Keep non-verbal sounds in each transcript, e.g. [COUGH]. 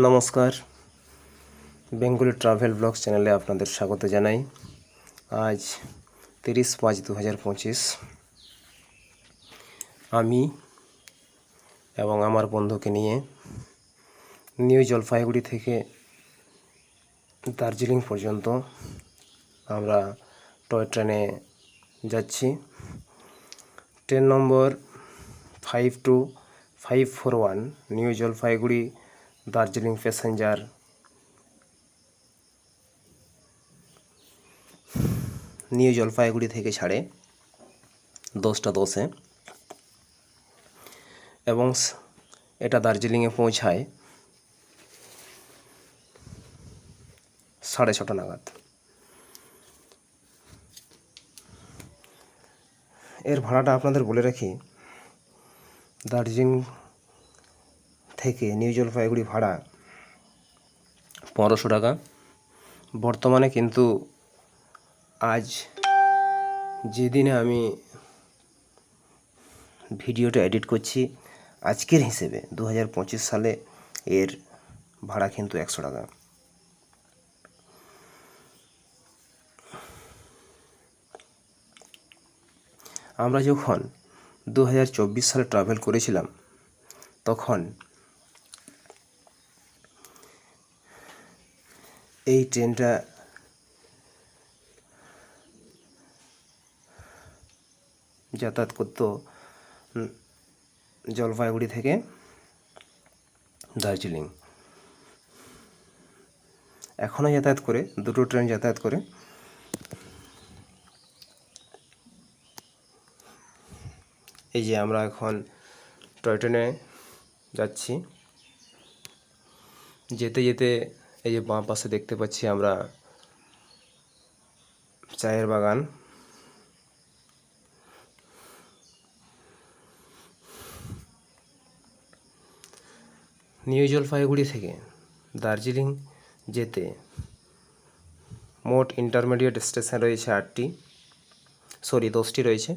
নমস্কার। Bengali travel blog চ্যানেলে আপনাদের স্বাগত জানাই। আজ তিরিশ পাঁচ দু হাজার পঁচিশ। আমি এবং আমার বন্ধুকে নিয়ে নিউ জলপাইগুড়ি থেকে দার্জিলিং পর্যন্ত আমরা টয় ট্রেনে যাচ্ছি। Train number five two five four one new Jalpaiguri Darjeeling passenger. New Jalpaiguri থেকে ছাড়ে দশটা দশে। এবং এটা দার্জিলিংয়ে পৌঁছায় সাড়ে ছটা নাগাদ। এর ভাড়াটা আপনাদের বলে রাখি, দার্জিলিং থেকে নিউ জলপাইগুড়ি ভাড়া পনেরোশো টাকা। বর্তমানে কিন্তু আজ যেদিনে আমি ভিডিওটা এডিট করছি, আজকের হিসেবে দু হাজার পঁচিশ সালে এর ভাড়া কিন্তু একশো টাকা। আমরা যখন দু হাজার চব্বিশ সালে ট্রাভেল করেছিলাম, তখন এই ট্রেনটা যাতায়াত করতো জলপাইগুড়ি থেকে দার্জিলিং। এখনও যাতায়াত করে, দুটো ট্রেন যাতায়াত করে। এই যে আমরা এখন টয় ট্রেনে যাচ্ছি। যেতে যেতে এই যে বাঁ পাশে দেখতে পাচ্ছি আমরা চায়ের বাগান। নিউ জলপাইগুড়ি থেকে দার্জিলিং যেতে মোট ইন্টারমিডিয়েট স্টেশন রয়েছে আটটি সরি দশটি রয়েছে।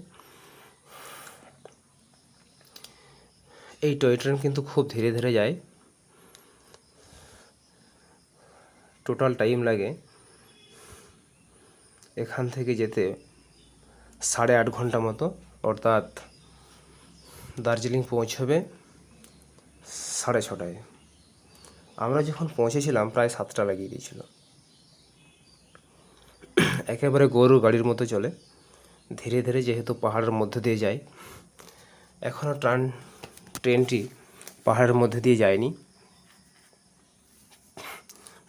এই টয় ট্রেন কিন্তু খুব ধীরে ধীরে যায়। টোটাল টাইম লাগে এখান থেকে যেতে সাড়ে আট ঘণ্টা মতো। অর্থাৎ দার্জিলিং পৌঁছবে সাড়ে ছটায়। আমরা যখন পৌঁছেছিলাম, প্রায় সাতটা লাগিয়ে দিয়েছিল। একেবারে গরু গাড়ির মতো চলে। ধীরে ধীরে যেহেতু পাহাড়ের মধ্যে দিয়ে যায় এখনও ট্রান, ট্রেনটি পাহাড়ের মধ্যে দিয়ে যায়নি।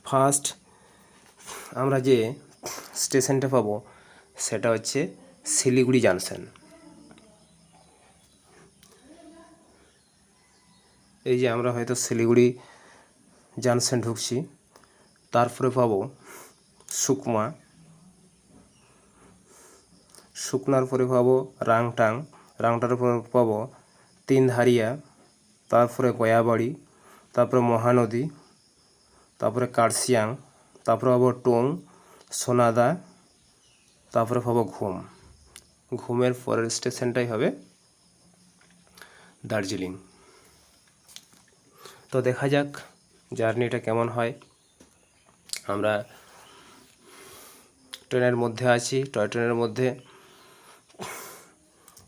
ফার্স্ট আমরা যে স্টেশনটা পাবো, সেটা হচ্ছে শিলিগুড়ি জাংশন। এই যে আমরা হয়তো শিলিগুড়ি জাংশন ঢুকছি, তারপরে পাবো সুকমা। শুকনার পরে পাবো রাংটাং। রাংটার পরে পাবো তিনধারিয়া, তারপরে গয়াবাড়ি, তারপরে মহানদী। তারপরে কার্শিয়াং তারপরে পাবো টোং, সোনাদা, তারপরে পাবো ঘুম। ঘুমের পরের স্টেশনটাই হবে দার্জিলিং। তো দেখা যাক, জার্নিটা কেমন হয়। আমরা ট্রেনের মধ্যে আছি, টয় ট্রেনের মধ্যে।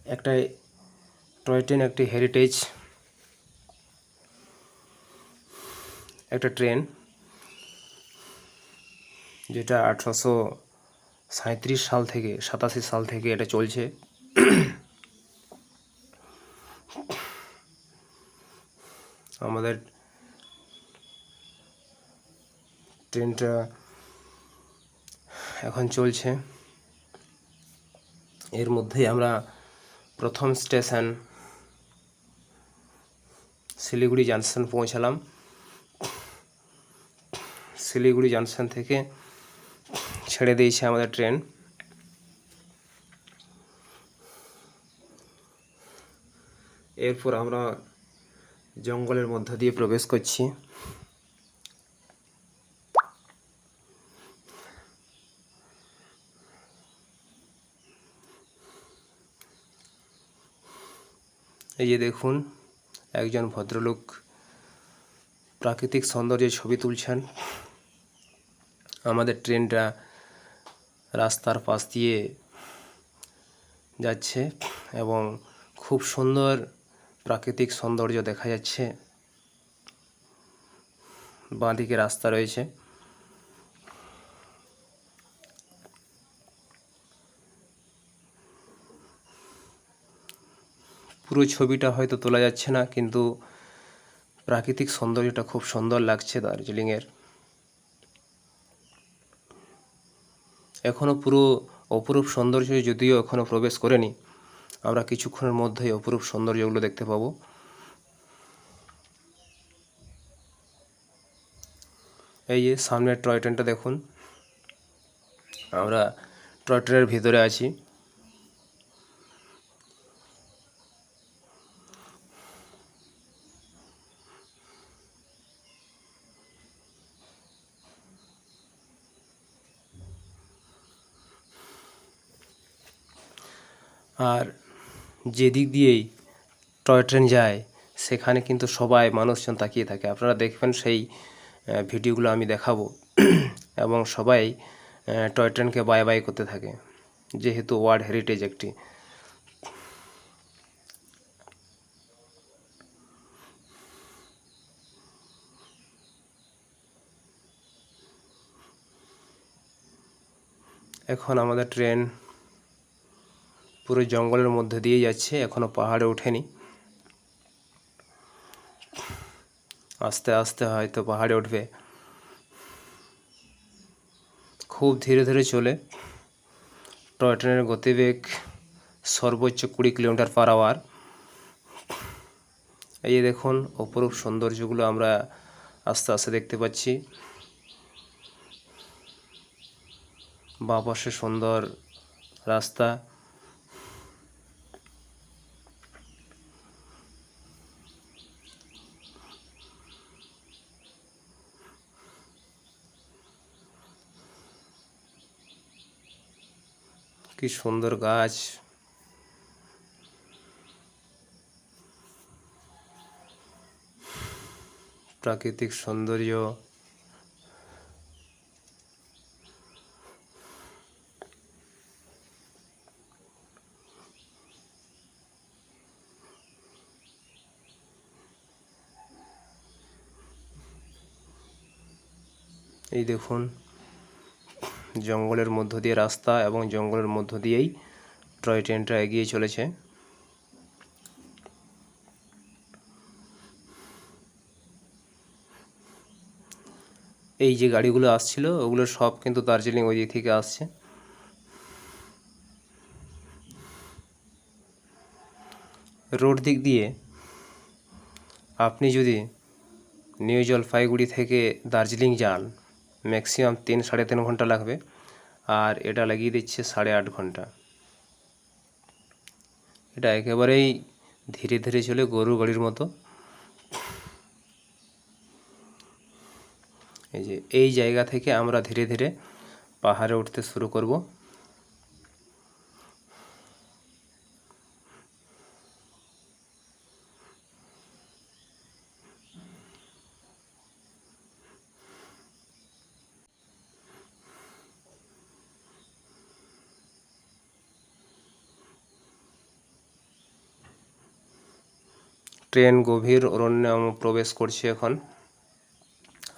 একটা টয় ট্রেন, একটি হেরিটেজ। একটা ট্রেন। যেটা আঠারোশো সাঁত্রিশ সাল থেকে, সাতাশি সাল থেকে এটা চলছে। আমাদের ট্রেনটা এখন চলছে। এর মধ্যেই আমরা প্রথম স্টেশন, শিলিগুড়ি জাংশন পৌঁছালাম। শিলিগুড়ি জাংশন থেকে ছেড়ে দিয়েছে আমাদের ট্রেন। এরপর আমরা জঙ্গলের মধ্য দিয়ে প্রবেশ করছি। এই যে দেখুন, একজন ভদ্রলোক প্রাকৃতিক সৌন্দর্যের ছবি তুলছেন। আমাদের ট্রেনটা রাস্তার পাশ দিয়ে যাচ্ছে এবং খুব সুন্দর প্রাকৃতিক সৌন্দর্য দেখা যাচ্ছে। বাঁদিকে রাস্তা রয়েছে। পুরো ছবিটা হয়তো তোলা যাচ্ছে না, কিন্তু প্রাকৃতিক সৌন্দর্যটা খুব সুন্দর লাগছে দার্জিলিংয়ের। এখনও পুরো অপরূপ সৌন্দর্য যদিও এখনও প্রবেশ করেনি, আমরা কিছুক্ষণের মধ্যেই অপরূপ সৌন্দর্যগুলো দেখতে পাবো। এই যে সামনের টয় ট্রেনটা দেখুন, আমরা টয় ট্রেনের ভিতরে আছি। আর যেদিক দিয়েই টয় ট্রেন যায়, সেখানে কিন্তু সবাই মানুষজন তাকিয়ে থাকে। আপনারা দেখবেন সেই ভিডিওগুলো আমি দেখাবো। [CLEARS THROAT] এবং সবাই টয় ট্রেনকে বাই বাই করতে থাকে, যেহেতু ওয়ার্ল্ড হেরিটেজ একটি। এখন আমাদের ট্রেন পুরো জঙ্গলের মধ্যে দিয়ে যাচ্ছে, এখনও পাহাড়ে ওঠেনি। আস্তে আস্তে হয়তো পাহাড়ে উঠবে। খুব ধীরে ধীরে চলে। টয় ট্রেনের গতিবেগ সর্বোচ্চ কুড়ি কিলোমিটার পার আওয়ার এই দেখুন, অপরূপ সৌন্দর্যগুলো আমরা আস্তে আস্তে দেখতে পাচ্ছি। বাঁ পাশে সুন্দর রাস্তা। কি সুন্দর গাছ। প্রাকৃতিক সৌন্দর্য। এই দেখুন। জঙ্গলের মধ্য দিয়ে রাস্তা এবং জঙ্গলের মধ্য দিয়েই টয় ট্রেনটা এগিয়ে চলেছে। এই যে গাড়িগুলো আসছিল, ওগুলো সব কিন্তু দার্জিলিং ওই দিক থেকে আসছে। রোড দিক দিয়ে আপনি যদি নিউ জলপাইগুড়ি থেকে দার্জিলিং যান ম্যাক্সিমাম তিন, সাড়ে তিন ঘণ্টা লাগবে। আর এটা লাগিয়ে দিচ্ছে সাড়ে আট ঘণ্টা। এটা একেবারেই ধীরে ধীরে চলে গরু গাড়ির মতো। এই যে, এই জায়গা থেকে আমরা ধীরে ধীরে পাহাড়ে উঠতে শুরু করব। ট্রেন গভীর অরণ্যে প্রবেশ করছি এখন।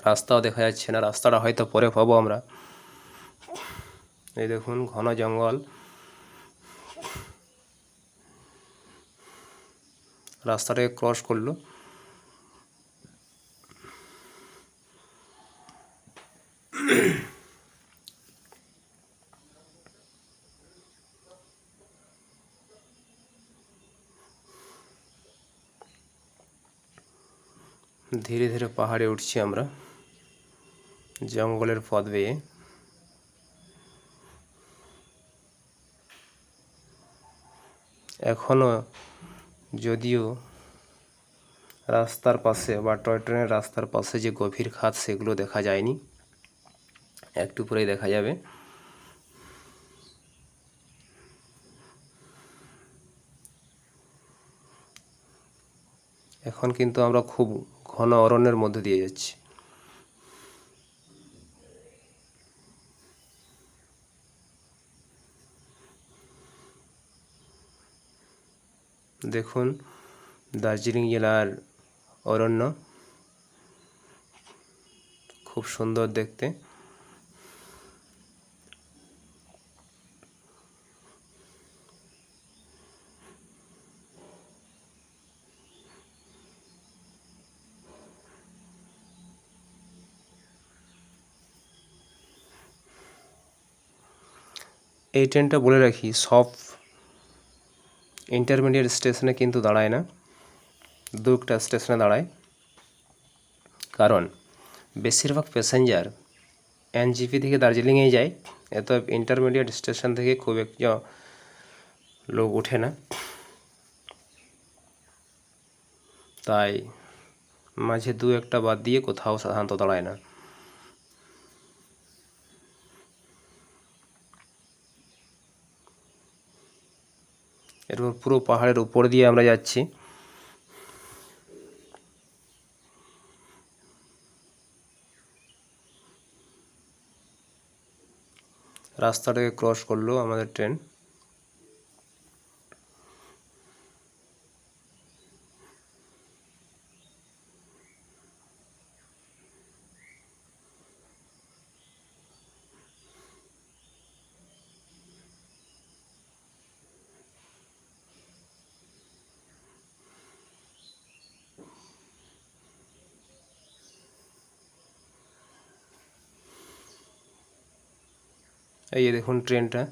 রাস্তাও দেখা যাচ্ছে না, রাস্তাটা হয়তো পরে পাবো আমরা। এই দেখুন, ঘন জঙ্গল। রাস্তাটাকে ক্রস করল। ধীরে ধীরে পাহাড়ে উঠছি আমরা। জঙ্গলের পথ বেয়ে। এখনও যদিও রাস্তার পাশে বা টয় ট্রেনের রাস্তার পাশে যে গভীর খাত সেগুলো দেখা যায়নি। একটু পরেই দেখা যাবে। এখন কিন্তু আমরা খুব ঘন অরণ্যের মধ্যে দিয়ে যাচ্ছি। দেখুন দার্জিলিং জেলার অরণ্য খুব সুন্দর দেখতে। এই ট্রেনটা বলে রাখি সব ইন্টারমিডিয়েট স্টেশনে কিন্তু দাঁড়ায় না। দু একটা স্টেশনে দাঁড়ায়। কারণ, বেশিরভাগ প্যাসেঞ্জার এনজিপি থেকে দার্জিলিংয়ে যায় এত ইন্টারমিডিয়েট স্টেশন থেকে খুব একটা লোক ওঠে না। তাই মাঝে দু একটা বাদ দিয়ে কোথাও সাধারণত দাঁড়ায় না। এরপর পুরো পাহাড়ের উপর দিয়ে আমরা যাচ্ছি। রাস্তাটাকে ক্রস করল আমাদের ট্রেন এই যে দেখুন ট্রেনটা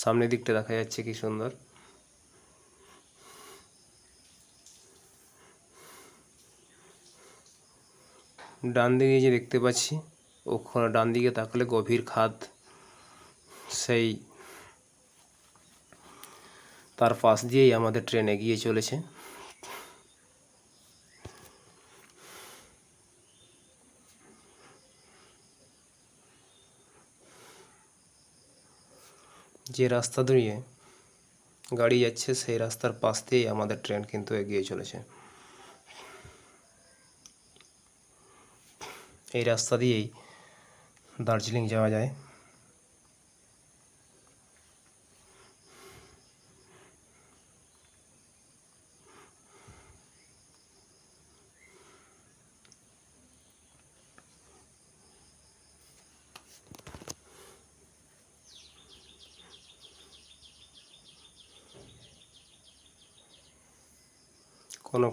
সামনের দিকটা দেখা যাচ্ছে কি সুন্দর। ডান দিকে যে দেখতে পাচ্ছি, ওখানে ডান দিকে তাকালে গভীর খাদ, সেই তার পাশ দিয়েই আমাদের ট্রেন এগিয়ে চলেছে। যে রাস্তা দিয়ে গাড়ি যাচ্ছে, সেই রাস্তার পাশ দিয়েই আমাদের ট্রেন কিন্তু এগিয়ে চলেছে। এই রাস্তা দিয়েই দার্জিলিং যাওয়া যায়।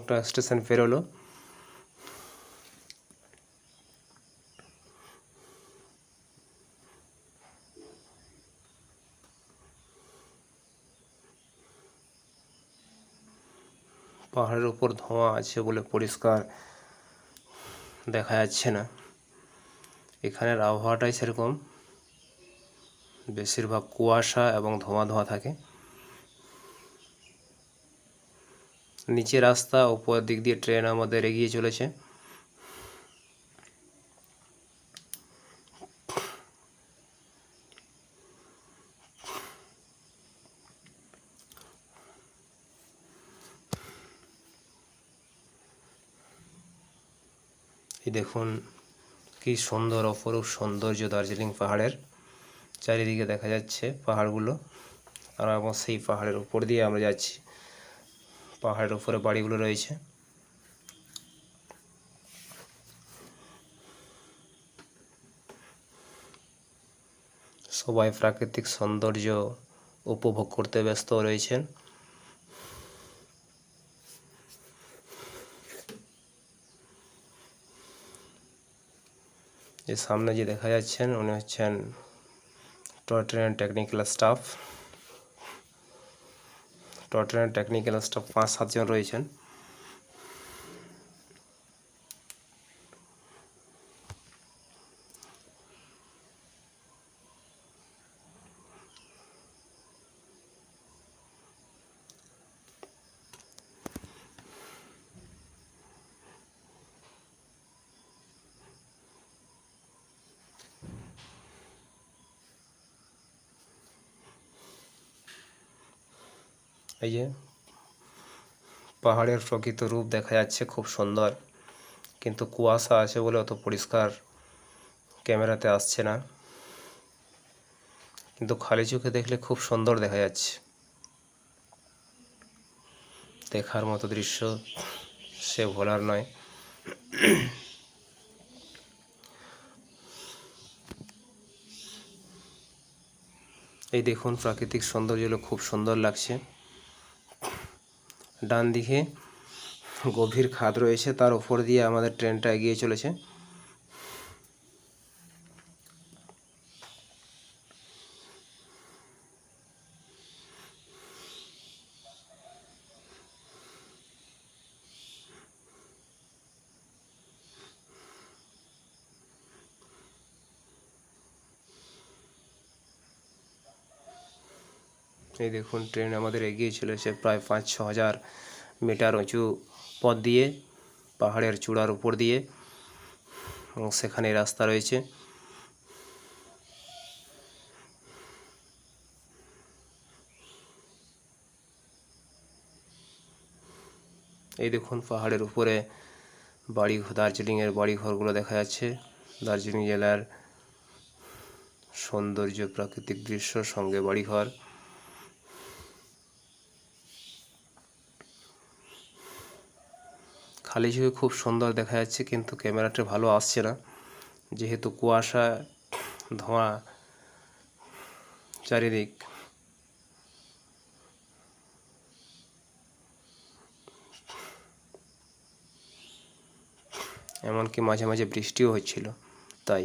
একটা স্টেশন পেরোলো পাহাড়ের উপর ধোঁয়া আছে বলে পরিষ্কার দেখা যাচ্ছে না। এখানের আবহাওয়াটাই সেরকম। বেশিরভাগ কুয়াশা এবং ধোঁয়া ধোঁয়া থাকে। নিচে রাস্তা উপর দিক দিয়ে ট্রেন আমাদের এগিয়ে চলেছে। এই দেখুন, কি সুন্দর, অপরূপ সৌন্দর্য দার্জিলিং পাহাড়ের। চারিদিকে দেখা যাচ্ছে পাহাড়গুলো। আর এবং সেই পাহাড়ের উপর দিয়ে আমরা যাচ্ছি। পাহাড়ের উপরে বাড়িগুলো রয়েছে। সবাই প্রাকৃতিক সৌন্দর্য উপভোগ করতে ব্যস্ত রয়েছেন। যে সামনে যে দেখা যাচ্ছেন, উনি হচ্ছেন toy train technical staff toy ট্রেনের টেকনিক্যাল স্টাফ পাঁচ সাতজন রয়েছেন। এই যে পাহাড়ের প্রকৃত রূপ দেখা যাচ্ছে খুব সুন্দর। কিন্তু কুয়াশা আছে বলে অত পরিষ্কার ক্যামেরাতে আসছে না। কিন্তু খালি চোখে দেখলে খুব সুন্দর দেখা যাচ্ছে। দেখার মতো দৃশ্য সে ভোলার নয়। এই দেখুন প্রাকৃতিক সৌন্দর্যগুলো খুব সুন্দর লাগছে। ডান দিকে গভীর খাদ রয়েছে তার ওপর দিয়ে আমাদের ট্রেনটা এগিয়ে চলেছে। এই দেখুন ট্রেন আমাদের এগিয়ে চলেছে প্রায় পাঁচ ছ হাজার মিটার উঁচু পথ দিয়ে, পাহাড়ের চূড়ার উপর দিয়ে, এবং সেখানে রাস্তা রয়েছে। এই দেখুন, পাহাড়ের উপরে বাড়ি, দার্জিলিংয়ের বাড়িঘরগুলো দেখা যাচ্ছে। দার্জিলিং জেলার সৌন্দর্য, প্রাকৃতিক দৃশ্য, সঙ্গে বাড়িঘর। খালি চোখে খুব সুন্দর দেখা যাচ্ছে, কিন্তু ক্যামেরাটা ভালো আসছে না। যেহেতু কুয়াশা, ধোঁয়া, চারিদিক। এমনকি মাঝে মাঝে বৃষ্টিও হচ্ছিল, তাই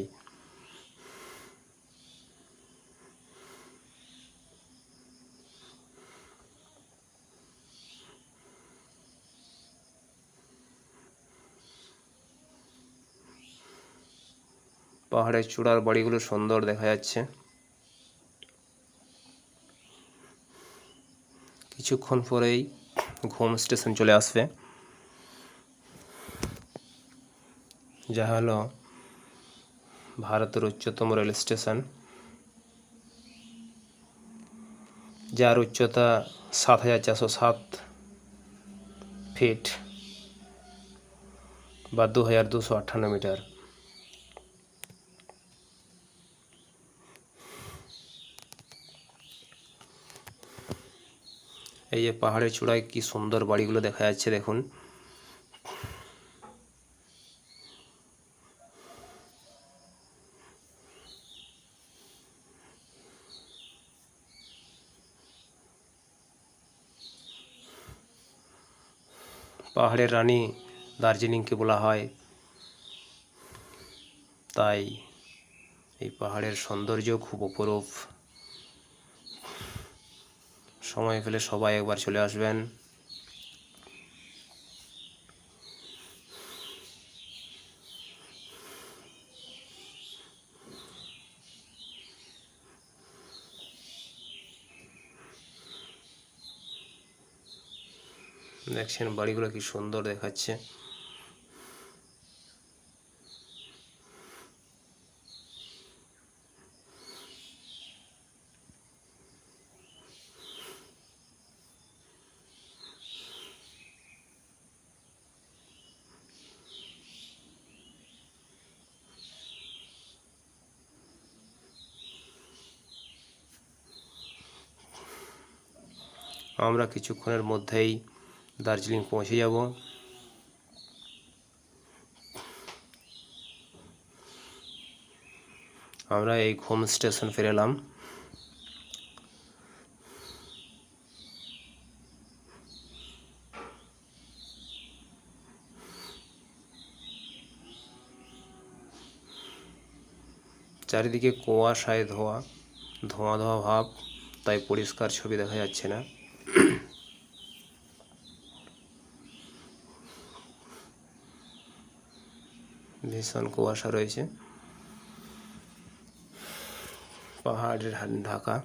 পাহাড়ের চূড়ার বাড়িগুলো সুন্দর দেখা যাচ্ছে। কিছুক্ষণ পরেই ঘুম স্টেশন চলে আসবে। যা হলো ভারতের উচ্চতম রেল স্টেশন। যার উচ্চতা সাত হাজার চারশো সাত ফিট বা দু হাজার দুশো আটান্ন মিটার। এই যে পাহাড়ের চূড়ায় কি সুন্দর বাড়িগুলো দেখা যাচ্ছে, দেখুন। পাহাড়ের রানী দার্জিলিংকে বলা হয়। তাই এই পাহাড়ের সৌন্দর্য খুব অপরূপ। সময় পেলে সবাই একবার চলে আসবেন। দেখছেন বাড়িগুলো কি সুন্দর দেখাচ্ছে। আমরা কিছুক্ষণের মধ্যেই দার্জিলিং পৌঁছে যাব। আমরা এই হোম স্টেশন ফিরে এলাম। চারিদিকে কুয়াশায় ধোয়া, ধোঁয়া ধোঁয়া ভাব, তাই পরিষ্কার ছবি দেখা যাচ্ছে না। ভীষণ কুয়াশা রয়েছে। পাহাড়ের ঢাকা।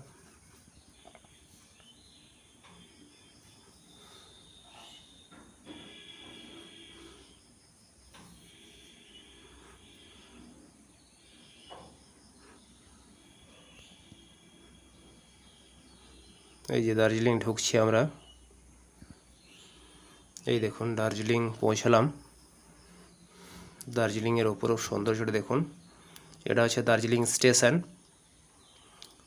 এই যে দার্জিলিং ঢুকছি আমরা। এই দেখুন দার্জিলিং পৌঁছালাম। দার্জিলিংয়ের ওপরেও সৌন্দর্যটা দেখুন। এটা হচ্ছে দার্জিলিং স্টেশন।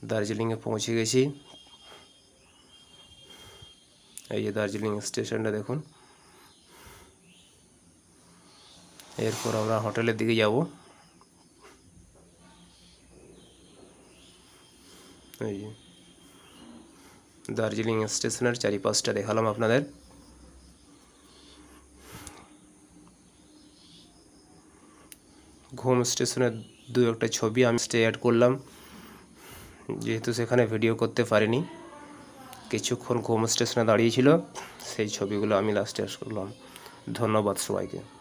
দার্জিলিংয়ে পৌঁছে গেছি। এই যে দার্জিলিং স্টেশনটা দেখুন। এরপর আমরা হোটেলের দিকে যাব। এই যে দার্জিলিং স্টেশনের চারিপাশটা দেখালাম আপনাদের। ঘুম স্টেশনের দু একটা ছবি আমি স্টে অ্যাড করলাম। যেহেতু সেখানে ভিডিও করতে পারিনি, কিছুক্ষণ ঘুম স্টেশনে দাঁড়িয়েছিল সেই ছবিগুলো আমি লাস্টে করলাম। ধন্যবাদ সবাইকে।